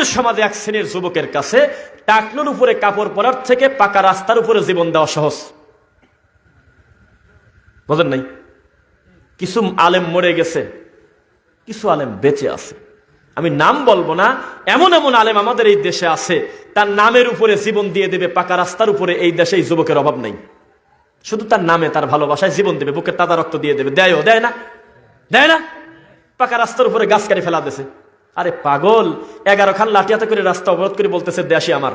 আমাদের সমাজে এক শ্রেণির যুবকের কাছে টাকনুর উপরে কাপড় পরার থেকে পাকা রাস্তার উপরে জীবন দেওয়া সহজ। বোঝেন নাই? কিছু আলেম মরে গেছে, কিছু আলেম বেঁচে আছে। আমি নাম বলব না, এমন এমন আলেম আমাদের এই দেশে আছে, তার নামের উপরে জীবন দিয়ে দেবে, পাকা রাস্তার উপরে এই দেশে এই যুবকের অভাব নাই। শুধু তার নামে, তার ভালোবাসায় জীবন দেবে, বুকের তাজা রক্ত দিয়ে দেবে। দেয়ও, দেয় না? দেয় না? পাকা রাস্তার উপরে গাছ কাটি ফেলা দিছে আরে পাগল, এগারো খান লাঠিয়াতে করে রাস্তা অবরোধ করে বলতেছে দেশে আমার।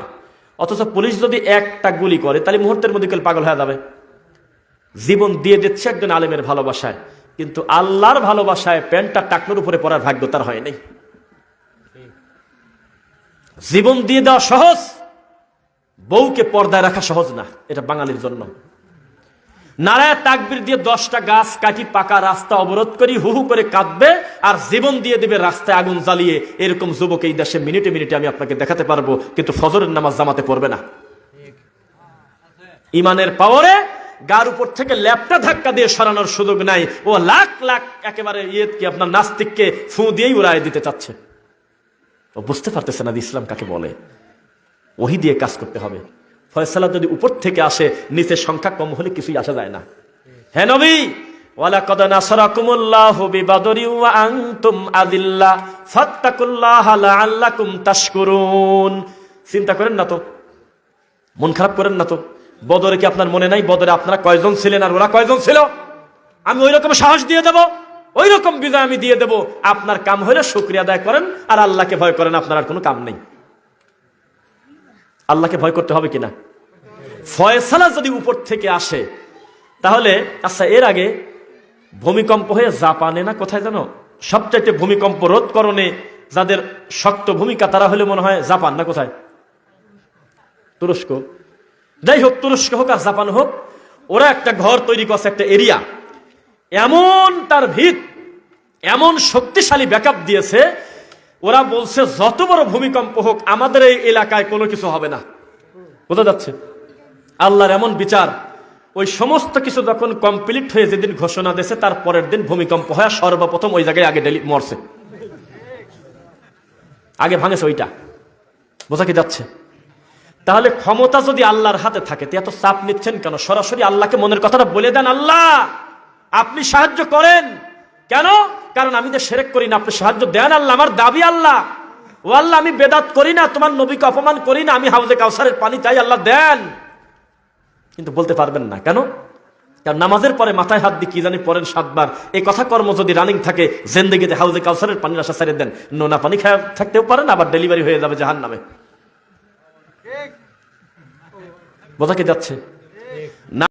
অথচ পুলিশ যদি একটা গুলি করে, তাহলে মুহূর্তের মধ্যে কেউ পাগল হয়ে যাবে। জীবন দিয়ে দিচ্ছে একজন আলেমের ভালোবাসায়, কিন্তু আল্লাহর ভালোবাসায় প্যান্টটা টাকনোর উপরে পড়ার ভাগ্য তার হয় নাই। জীবন দিয়ে দেওয়া সহজ, বউকে পর্দায় রাখা সহজ না, এটা বাঙালির জন্য। নারায় তাকবির দিয়ে দশটা গাছ কাটি পাকা রাস্তা অবরোধ করি, হু হু করে কাঁদবে আর জীবন দিয়ে দেবে রাস্তায় আগুন জ্বালিয়ে। এরকম যুবক এই দেশে মিনিটে মিনিটে আমি আপনাকে দেখাতে পারব, কিন্তু ফজরের নামাজ জামাতে পড়বে না। ইমানের পাওয়ারে গার উপর থেকে ল্যাপটা ধাক্কা দিয়ে সরানোর সুযোগ নাই। ও লাখ লাখ একেবারে ইয়ে কি আপনার নাস্তিককে ফু দিয়েই উড়াই দিতে চাচ্ছে। ও বুঝতে পারতেছে না ইসলাম কাকে বলে। ওহি দিয়ে কাজ করতে হবে। ফয়সালা যদি উপর থেকে আসে, নিচের সংখ্যা কম হলে কিছুই আসা যায় না। হ্যাঁ নবী, ওয়ালাকাদ নাসারাকুমুল্লাহু বিবাদরি ওয়া আনতুম আদিল্লা ফাত্তাকুল্লাহা লাআল্লাকুম তাশকুরুন। চিন্তা করেন না তো। মন খারাপ করেন না তো। বদরে কি আপনার মনে নাই, বদরে আপনারা কয়জন ছিলেন আর ওরা কয়জন ছিল? আমি ওই রকম সাহস দিয়ে দেব ওই রকম বিজয় আমি দিয়ে দেব। আপনার কাম হলে শুক্রিয়া আদায় করেন আর আল্লাহকে ভয় করেন, আপনার আর কোনো কাম নেই। আল্লাহকে ভয় করতে হবে কিনা? ফয়সালা যদি উপর থেকে আসে, তাহলে আচ্ছা এর আগে ভূমিকম্প হয়ে জাপানে না কোথায় জানো? সবচাইতে ভূমিকম্প রোধকরণে যাদের শক্ত ভূমিকা, তারা হলে মনে হয় জাপান না কোথায়? তুরস্ক। যাই হোক, তুরস্ক হোক আর জাপান হোক, ওরা একটা ঘর তৈরি করছে, একটা এরিয়া। এমন তার ভিত, এমন শক্তিশালী ব্যাকআপ দিয়েছে ওরা বলছে, যত বড় ভূমিকম্প হোক, আমাদের এই এলাকায় কোনো কিছু হবে না। বোঝা যাচ্ছে? আল্লাহর এমন বিচার, ওই সমস্ত কিছু যখন কমপ্লিট হয়ে যেদিন ঘোষণা দিয়েছে তার পরের দিন ভূমিকম্প হয়, সর্বপ্রথম ওই জায়গায় আগে ডেলি মরছে। আগে ভাঙেছে ওইটা। বোঝা কি যাচ্ছে? তাহলে ক্ষমতা যদি আল্লাহর হাতে থাকে এত চাপ নিচ্ছেন কেন? সরাসরি আল্লাহকে মনের কথাটা বলে দেন, আল্লাহ, আপনি সাহায্য করেন। কেন? কারণ আমি তো সেরেক করি না, আপনি সাহায্য দেন আল্লাহ, আমার দাবি আল্লাহ। ও আল্লাহ, আমি বেদাত করি না, তোমার নবীকে অপমান করি না, আমি হাউজে কাউসারের পানি চাই, আল্লাহ দেন। কিন্তু বলতে পারবেন না, কেন? কারণ নামাজের পরে মাথায় হাত দিয়ে কি জানি পরেন সাতবার। এই কথা কর্ম যদি রানিং থাকে, জেন্দেগিতে হাউজে কাউসারের পানির আশা ছেড়ে দেন। নোনা পানি খায় থাকতেও পারেন আবার ডেলিভারি হয়ে যাবে জাহান নামে বোঝা কি যাচ্ছে?